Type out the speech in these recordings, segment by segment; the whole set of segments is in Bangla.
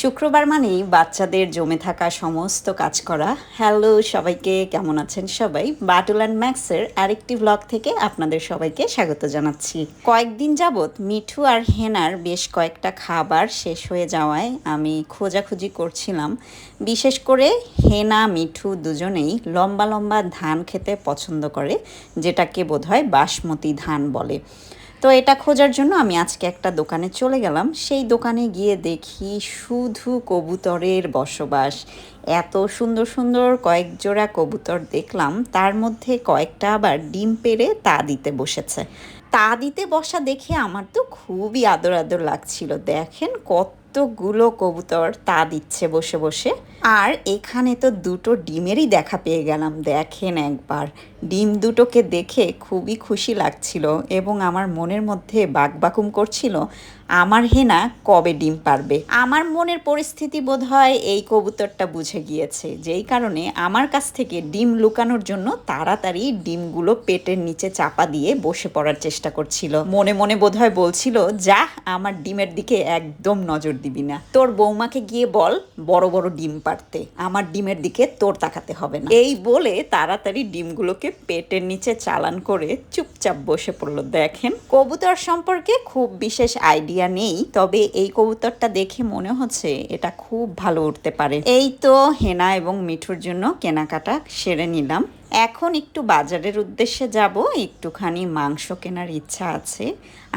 শুক্রবার মানেই বাচ্চাদের জমে থাকা সমস্ত কাজ করা। হ্যালো সবাইকে কেমন আছেন সবাই? বাটুল অ্যান্ড ম্যাক্সের আরেকটি ব্লগ থেকে আপনাদের সবাইকে স্বাগত জানাচ্ছি। কয়েকদিন যাবৎ মিঠু আর হেনার বেশ কয়েকটা খাবার শেষ হয়ে যাওয়ায় আমি খোঁজাখুঁজি করছিলাম। বিশেষ করে হেনা, মিঠু দুজনেই লম্বা লম্বা ধান খেতে পছন্দ করে, যেটাকে বোধহয় বাসমতি ধান বলে। তো এটা খোঁজার জন্য আমি আজকে একটা দোকানে চলে গেলাম। সেই দোকানে গিয়ে দেখি শুধু কবুতরের বসবাস। এত সুন্দর সুন্দর কয়েক জোড়া কবুতর দেখলাম, তার মধ্যে কয়েকটা আবার ডিম পেড়ে তা দিতে বসেছে। তা দিতে বসা দেখে আমার তো খুবই আদর আদর লাগছিল। দেখেন কত কতগুলো কবুতর তা দিচ্ছে বসে বসে। আর এখানে তো দুটো ডিমেরই দেখা পেয়ে গেলাম, দেখেন একবার। ডিম দুটোকে দেখে খুবই খুশি লাগছিল এবং আমার মনের মধ্যে বাকবাকুম করছিল, আমার হেনা কবে ডিম পারবে? আমার মনের পরিস্থিতি বোধ হয় এই কবুতরটা বুঝে গিয়েছে, যেই কারণে আমার কাছ থেকে ডিম লুকানোর জন্য তাড়াতাড়ি ডিমগুলো পেটের নিচে চাপা দিয়ে বসে পড়ার চেষ্টা করছিল। মনে মনে বোধ হয় বলছিল যা আমার ডিমের দিকে একদম নজর দিবি না। তোর বৌমাকে গিয়ে বল বড় বড় ডিম পারতে। আমার ডিমের দিকে তোর তাকাতে হবে না। এই বলে তাড়াতাড়ি ডিমগুলোকে পেটের নিচে চালান করে চুপচাপ বসে পড়ল। দেখেন, কবুতর সম্পর্কে খুব বিশেষ আইডিয়া নেই, তবে এই কবুতরটা দেখে মনে হচ্ছে এটা খুব ভালো উঠতে পারে। এই তো হেনা এবং মিঠুর জন্য কেনাকাটা সেরে নিলাম। এখন একটু বাজারের উদ্দেশ্যে যাব, একটুখানি মাংস কেনার ইচ্ছা আছে।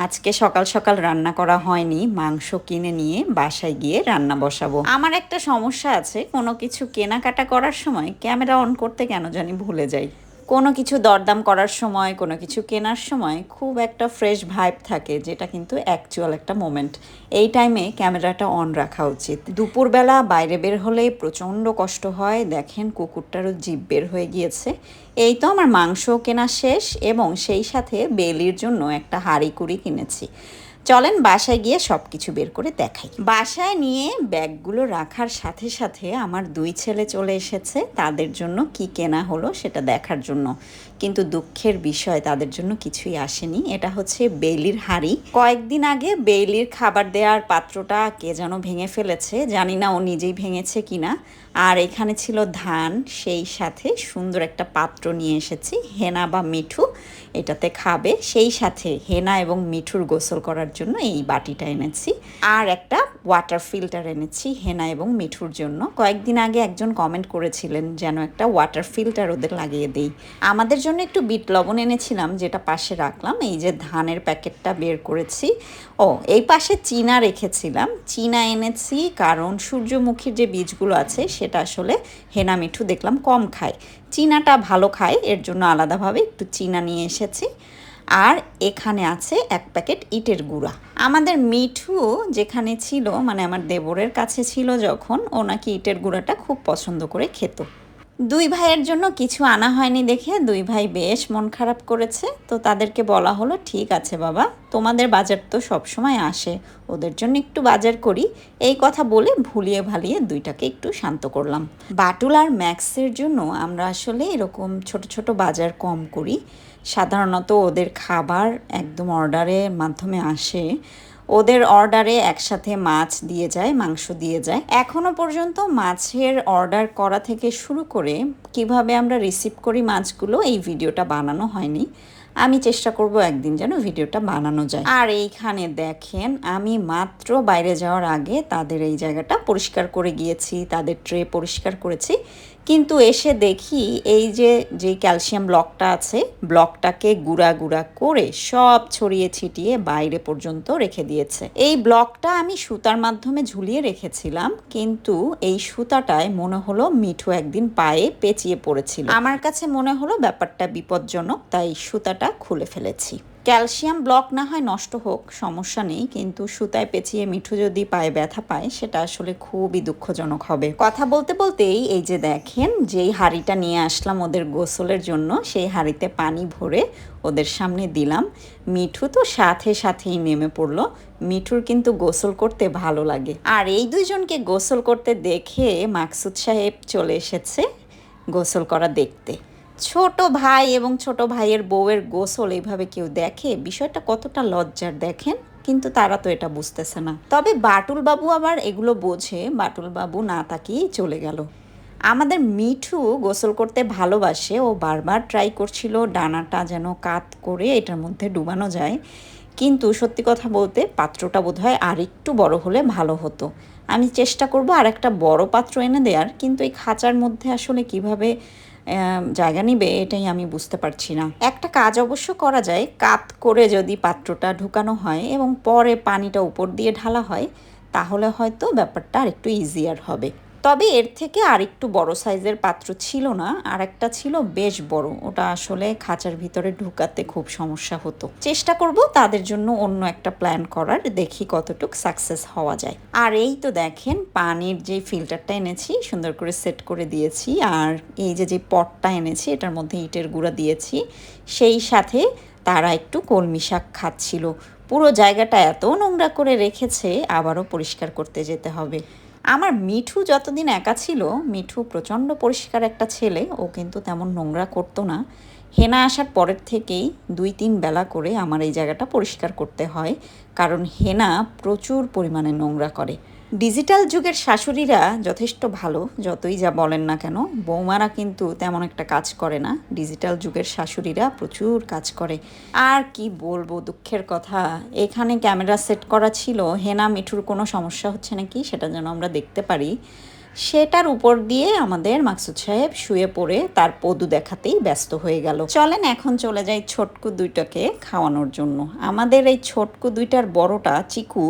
আজকে সকাল সকাল রান্না করা হয়নি, মাংস কিনে নিয়ে বাসায় গিয়ে রান্না বসাবো। আমার একটা সমস্যা আছে, কোনো কিছু কেনাকাটা করার সময় ক্যামেরা অন করতে কেন জানি ভুলে যাই। কোনো কিছু দরদাম করার সময়, কোনো কিছু কেনার সময় খুব একটা ফ্রেশ ভাইব থাকে, যেটা কিন্তু অ্যাকচুয়াল একটা মোমেন্ট এই টাইমে ক্যামেরাটা অন রাখা উচিত। দুপুরবেলা বাইরে বের হলে প্রচণ্ড কষ্ট হয়। দেখেন কুকুরটারও জিভ বের হয়ে গিয়েছে। এই তো আমার মাংস কেনা শেষ এবং সেই সাথে বেলির জন্য একটা হাঁড়ি কুড়ি কিনেছি। চলেন বাসায় গিয়ে সব কিছু বের করে দেখাই। বাসায় নিয়ে ব্যাগগুলো রাখার সাথে সাথে আমার দুই ছেলে চলে এসেছে। তাদের জন্য কি কেনা হলো সেটা দেখার জন্য। কিন্তু দুঃখের বিষয় তাদের জন্য কিছুই আসেনি। এটা হচ্ছে বেইলির হাড়ি। কয়েকদিন আগে বেইলির খাবার দেওয়ার পাত্রটা কে যেন ভেঙে ফেলেছে, জানি না ও নিজেই ভেঙেছে কিনা। আর এখানে ছিল ধান, সেই সাথে সুন্দর একটা পাত্র নিয়ে এসেছি, হেনা বা মিঠু এটাতে খাবে। সেই সাথে হেনা এবং মিঠুর গোসল করার জন্য এই বাটিটা এনেছি। আর একটা ওয়াটার ফিল্টার এনেছি হেনা এবং মিঠুর জন্য। কয়েকদিন আগে একজন কমেন্ট করেছিলেন, যেন একটা ওয়াটার ফিল্টার ওদের লাগিয়ে দেই। আমাদের জন্য একটু বিট লবণ এনেছিলাম, যেটা পাশে রাখলাম। এই যে ধানের প্যাকেটটা বের করেছি। ও, এই পাশে চীনা রেখেছিলাম। চীনা এনেছি কারণ সূর্যমুখীর যে বীজগুলো আছে, সেটা আসলে হেনা মিঠু দেখলাম কম খায়। চীনাটা ভালো খায়, এর জন্য আলাদাভাবে একটু চীনা নিয়ে এসেছি। আর এখানে আছে এক প্যাকেট ইটের গুঁড়া। আমাদের মিঠু যেখানে ছিল মানে আমার দেবরের কাছে ছিল যখন, ও নাকি ইটের গুঁড়াটা খুব পছন্দ করে খেত। দুই ভাইয়ের জন্য কিছু আনা হয়নি দেখে দুই ভাই বেশ মন খারাপ করেছে। তো তাদেরকে বলা হলো, ঠিক আছে বাবা, তোমাদের বাজার তো সবসময় আসে, ওদের জন্য একটু বাজার করি। এই কথা বলে ভুলিয়ে ভালিয়ে দুইটাকে একটু শান্ত করলাম। বাটুল আর ম্যাক্সের জন্য আমরা আসলে এরকম ছোট ছোট বাজার কম করি। সাধারণত ওদের খাবার একদম অর্ডারের মাধ্যমে আসে। ওদের অর্ডারে একসাথে মাছ দিয়ে যায়, মাংস দিয়ে যায়। এখনও পর্যন্ত মাছের অর্ডার করা থেকে শুরু করে কীভাবে আমরা রিসিভ করি মাছগুলো, এই ভিডিওটা বানানো হয়নি। আমি চেষ্টা করব একদিন যেন ভিডিওটা বানানো যায়। আর এইখানে দেখেন, আমি মাত্র বাইরে যাওয়ার আগে তাদের এই জায়গাটা পরিষ্কার করে গিয়েছি, তাদের ট্রে পরিষ্কার করেছি। কিন্তু এসে দেখি এই যে যে ক্যালসিয়াম ব্লকটা আছে, ব্লকটাকে গুঁড়া গুঁড়া করে সব ছড়িয়ে ছিটিয়ে বাইরে পর্যন্ত রেখে দিয়েছে। এই ব্লকটা আমি সুতার মাধ্যমে ঝুলিয়ে রেখেছিলাম, কিন্তু এই সুতাটায় মনে হলো মিঠু একদিন পায়ে পেঁচিয়ে পড়েছিল। আমার কাছে মনে হলো ব্যাপারটা বিপজ্জনক, তাই সুতাটা খুলে ফেলেছি। ক্যালসিয়াম ব্লক না হয় নষ্ট হোক, সমস্যা নেই, কিন্তু সুতায় পেঁচিয়ে মিঠু যদি পায়ে ব্যথা পায়, সেটা আসলে খুবই দুঃখজনক হবে। কথা বলতে বলতেই এই যে দেখেন, যেই হাঁড়িটা নিয়ে আসলাম ওদের গোসলের জন্য, সেই হাঁড়িতে পানি ভরে ওদের সামনে দিলাম। মিঠু তো সাথে সাথেই নেমে পড়ল। মিঠুর কিন্তু গোসল করতে ভালো লাগে। আর এই দুইজনকে গোসল করতে দেখে মাকসুদ সাহেব চলে এসেছে গোসল করা দেখতে। ছোট ভাই এবং ছোট ভাইয়ের বউয়ের গোসল এইভাবে কেউ দেখে? বিষয়টা কতটা লজ্জার দেখেন? কিন্তু তারা তো এটা বুঝতেছে না। তবে বাটুল বাবু আবার এগুলো বোঝে বাটুল বাবু না তাকিয়েই চলে গেল। আমাদের মিঠু গোসল করতে ভালোবাসে, ও বারবার ট্রাই করছিল, ডানাটা যেন কাত করে এটার মধ্যে ডুবানো যায়। কিন্তু সত্যি কথা বলতে, পাত্রটা বোধহয় আর একটু বড় হলে ভালো হতো। আমি চেষ্টা করব আর একটা বড় পাত্র এনে দেওয়ার কিন্তু এই খাঁচার মধ্যে আসলে কীভাবে জায়গা নিবে, এটাই আমি বুঝতে পারছি না। একটা কাজ অবশ্য করা যায়, কাত করে যদি পাত্রটা ঢুকানো হয় এবং পরে পানিটা উপর দিয়ে ঢালা হয়, তাহলে হয়তো ব্যাপারটা আর একটু ইজিয়ার হবে। তবে এর থেকে আরেকটু বড় সাইজের পাত্র ছিল না আর একটা ছিল বেশ বড়। ওটা আসলে খাঁচার ভিতরে ঢুকাতে খুব সমস্যা হতো। চেষ্টা করব তাদের জন্য অন্য একটা প্ল্যান করার, দেখি কতটুক সাকসেস হওয়া যায়। আর এই তো দেখেন, পানির যে ফিল্টারটা এনেছি, সুন্দর করে সেট করে দিয়েছি। আর এই যে যে পটটা এনেছি, এটার মধ্যে ইটের গুঁড়া দিয়েছি। সেই সাথে তারা একটু কলমি শাক খাচ্ছিল। পুরো জায়গাটা এত নোংরা করে রেখেছে, আবারও পরিষ্কার করতে যেতে হবে। আমার মিঠু যতদিন একা ছিল, মিঠু প্রচণ্ড পরিষ্কার একটা ছেলে, ও কিন্তু তেমন নোংরা করতো না। হেনা আসার পরের থেকেই দুই তিন বেলা করে আমার এই জায়গাটা পরিষ্কার করতে হয়, কারণ হেনা প্রচুর পরিমাণে নোংরা করে। ডিজিটাল যুগের শাশুড়িরা যথেষ্ট ভালো, যতই যা বলেন না কেন। বৌমারা কিন্তু তেমন একটা কাজ করে না। ডিজিটাল যুগের শাশুড়িরা প্রচুর কাজ করে। আর কি বলব দুঃখের কথা, এখানে ক্যামেরা সেট করা ছিল, হেনা মিঠুর কোনো সমস্যা হচ্ছে নাকি সেটা যেন আমরা দেখতে পারি। সেটার উপর দিয়ে আমাদের মাকসুদ সাহেব শুয়ে পড়ে, তার পদু দেখাতেই ব্যস্ত হয়ে গেল। চলেন এখন চলে যাই ছোটকু দুইটাকে খাওয়ানোর জন্য। আমাদের এই ছোটকু দুইটার বড়টা চিকু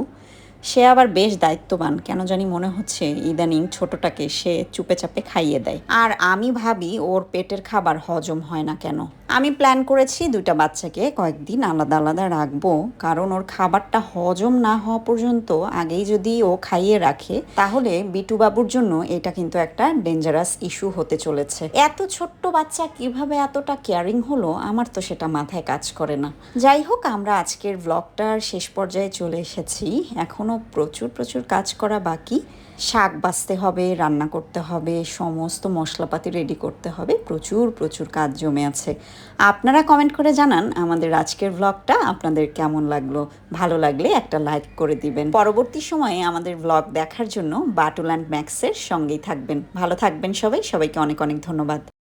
সে আবার বেশ দায়িত্ববান, কেন জানি মনে হচ্ছে ইদানিং ছোটটাকে সে চুপে চাপে খাইয়ে দেয়। আর আমি ভাবি ওর পেটের খাবার হজম হয় না কেন। আমি প্ল্যান করেছি দুইটা বাচ্চাকে কয়েকদিন আলাদা আলাদা রাখব। কারণ ওর খাবারটা হজম না হওয়া পর্যন্ত আগেই যদি ও খাইয়ে রাখে, তাহলে বিটু বাবুর জন্য এটা কিন্তু একটা ডেঞ্জারাস ইস্যু হতে চলেছে। এত ছোট্ট বাচ্চা কীভাবে এতটা কেয়ারিং হলো, আমার তো সেটা মাথায় কাজ করে না। যাই হোক, আমরা আজকের ব্লগটার শেষ পর্যায়ে চলে এসেছি। এখনও প্রচুর প্রচুর কাজ করা বাকি। শাক বাছতে হবে, রান্না করতে হবে, সমস্ত মশলাপাতি রেডি করতে হবে। প্রচুর প্রচুর কাজ জমে আছে। আপনারা কমেন্ট করে জানান আমাদের আজকের ব্লগটা আপনাদের কেমন লাগল। ভালো লাগলে একটা লাইক করে দিবেন। পরবর্তী সময়ে আমাদের ব্লগ দেখার জন্য বাটুল অ্যান্ড ম্যাক্সের সঙ্গেই থাকবেন। ভালো থাকবেন সবাই। সবাইকে অনেক অনেক ধন্যবাদ।